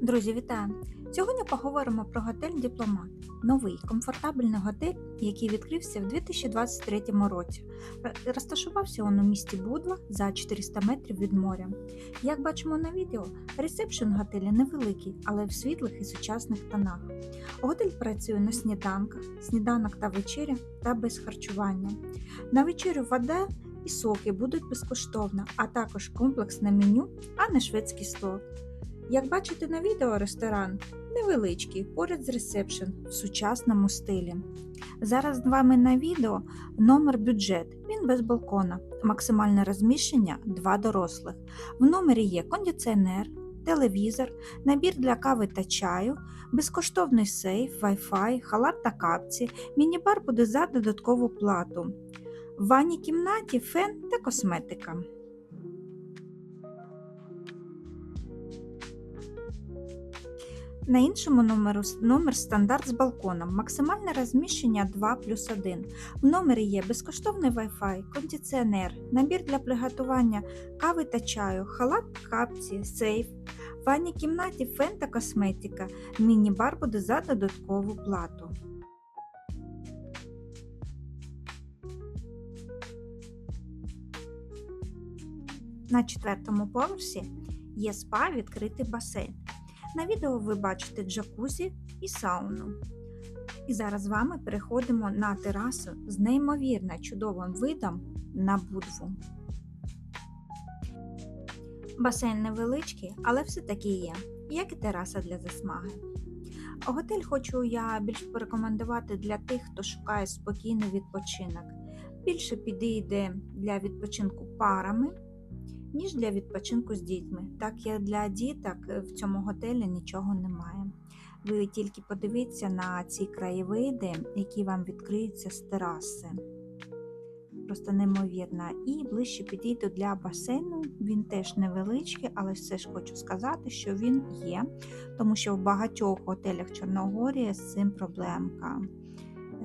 Друзі, вітаю! Сьогодні поговоримо про готель Дипломат. Новий комфортабельний готель, який відкрився в 2023 році. Розташувався він у місті Будва за 400 метрів від моря. Як бачимо на відео, ресепшн готеля невеликий, але в світлих і сучасних тонах. Готель працює на сніданках, сніданок та вечеря та без харчування. На вечерю вода і соки будуть безкоштовно, а також комплексне меню, а не шведський стол. Як бачите на відео, ресторан невеличкий, поряд з ресепшн в сучасному стилі. Зараз з вами на відео номер бюджет. Він без балкона, максимальне розміщення 2 дорослих. В номері є кондиціонер, телевізор, набір для кави та чаю, безкоштовний сейф, Wi-Fi, халат та капці, міні-бар буде за додаткову плату. В ванній кімнаті фен та косметика. На іншому номеру номер стандарт з балконом. Максимальне розміщення 2 плюс 1. В номері є безкоштовний Wi-Fi, кондиціонер, набір для приготування кави та чаю, халат, капці, сейф. В ванній кімнаті фен та косметика. Міні-бар буде за додаткову плату. На четвертому поверсі є спа відкритий басейн. На відео ви бачите джакузі і сауну. І зараз з вами переходимо на терасу з неймовірно чудовим видом на будву. Басейн невеличкий, але все-таки є, як і тераса для засмаги. Готель хочу я більш порекомендувати для тих, хто шукає спокійний відпочинок. Більше підійде для відпочинку парами, ніж для відпочинку з дітьми. Так як для діток в цьому готелі нічого немає. Ви тільки подивіться на ці краєвиди, які вам відкриються з тераси. Просто неймовірно. І ближче підійду для басейну. Він теж невеличкий, але все ж хочу сказати, що він є, тому що в багатьох готелях Чорногорії з цим проблемка.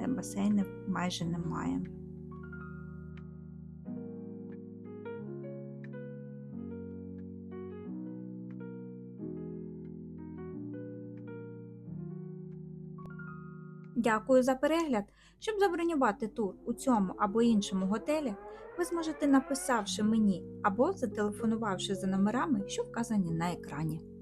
Е, Басейнів майже немає. Дякую за перегляд. Щоб забронювати тур у цьому або іншому готелі, ви зможете написавши мені або зателефонувавши за номерами, що вказані на екрані.